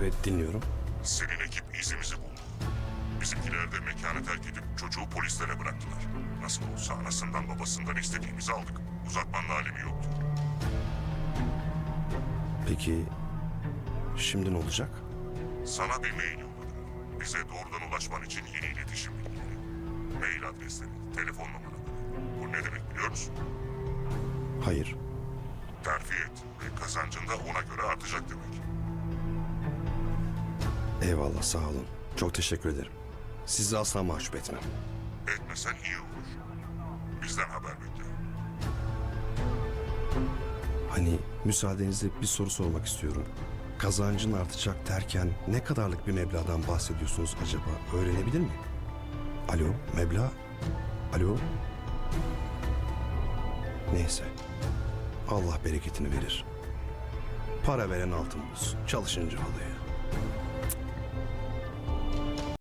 Evet dinliyorum. Senin ekip izimizi buldu. Bizimkiler de mekanı terk edip çocuğu polislere bıraktılar. Nasıl olsa anasından babasından istediğimizi aldık. Uzatmanın alemi yoktu. Peki şimdi ne olacak? Sana bir mail yolladılar. Bize doğrudan ulaşman için yeni iletişim bilgileri. Mail adresleri, telefon numaraları. Bu ne demek biliyor musun? Hayır. Terfi et ve kazancın da ona göre artacak demek. Eyvallah sağ olun. Çok teşekkür ederim. Sizi asla mahcup etmem. Etmesen iyi olur. Bizden haber bekle. Hani müsaadenizle bir soru sormak istiyorum. Kazancın artacak derken ne kadarlık bir meblağdan bahsediyorsunuz acaba? Öğrenebilir miyim? Alo, meblağ? Alo? Neyse. Allah bereketini verir. Para veren altın bulsun. Çalışınca oluyor.